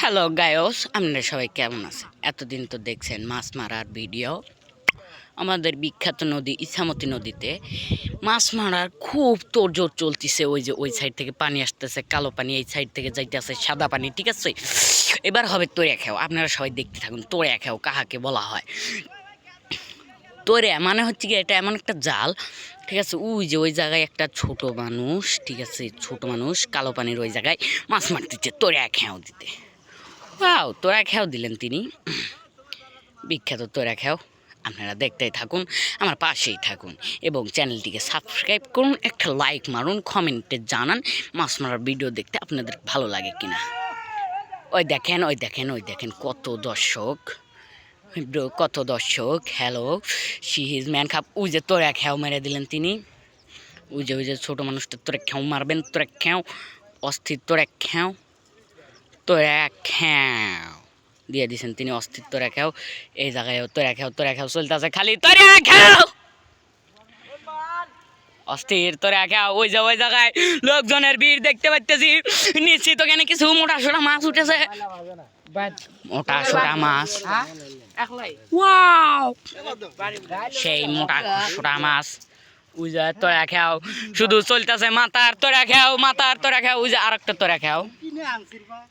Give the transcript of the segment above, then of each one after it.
Hello গায়স আপনারা সবাই কেমন আছেন? এতদিন তো দেখছেন মাছ মারার ভিডিও আমাদের বিখ্যাত নদী, ইছামতি নদীতে মাছ মারার খুব তোড়জোড় চলতেছে। ওই যে ওই সাইড থেকে পানি আসতেছে, কালো পানি এই সাইড থেকে যাইতেছে, সাদা পানি, ঠিক আছে? এবার হবে তোরে খেও আপনারা সবাই দেখতে থাকুন তোরে খেও কাহাকে বলা হয়। তোরে মানে হচ্ছে কি এটা এমন একটা জাল, ঠিক আছে? ওই যে ওই জায়গায় একটা ছোট মানুষ, ঠিক আছে? ছোট মানুষ, কালো পানির ওই জায়গায় মাছ মারতেছে তোরে খেয়াও দিতে। ওয়াও, তোরা খেয়াও দিলেন তিনি। বিখ্যাত তোরা খেয়াও আপনারা দেখতেই থাকুন, আমার পাশেই থাকুন এবং চ্যানেলটিকে সাবস্ক্রাইব করুন, একটা লাইক মারুন, কমেন্টে জানান, মাছ মারার ভিডিও দেখতে আপনাদের ভালো লাগে কিনা। ওই দেখেন ওই দেখেন ওই দেখেন কত দর্শক। কত দর্শক, হ্যালো সি হিজ ম্যান খাপ ওই যে তোরা খেয়াও মেরে দিলেন তিনি। ওই যে ওই যে ছোটো মানুষটা, তোরা খেয়াও মারবেন, তোরা খেয়াও অস্থির তোরা খেয়াও তোরা খেয়াও দিয়ে দিছেন তিনি অস্থির তোরা খেয়াও এই জায়গায় তোরা খেয়াও তোরা খেয়াও চলতেছে খালি তোরা খেয়াও অস্থির তোরা খেয়াও ওই যে ওই জায়গায় লোকজনের ভিড় দেখতে পাইতেছি। নিশ্চিত ওখানে কিছু মোটা সোটা মাছ উঠেছে। মোটা সোটা মাছ। সেই মোটা সোটা মাছ। যে তোরা খাও শুধু চলতেছে মাথার তোরা খাও মাথার তোরা খাও যে আরেকটা তোরা খাও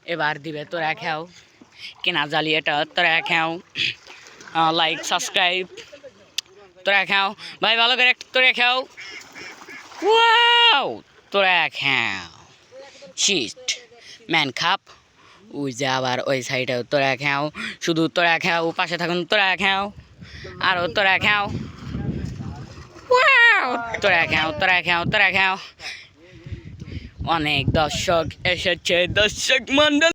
এবার দিবে তোরা খাও কেনা জালি এটা তোরা খাও লাইক সাবস্ক্রাইব তোরা খাও ভাই ভালো করে একটা তোরা খাও ওয়াও তোরা খাও শিট ম্যান খাপ ওই যে আবার ওই সাইডেও তোরা খাও শুধু তোরা খাও পাশে থাকুন তোরা খাও আরও তোরা খাও ওয়াও তোরা খাও তোরা খাও তোরা খাও অনেক দর্শক এসেছে দর্শক মন্ডল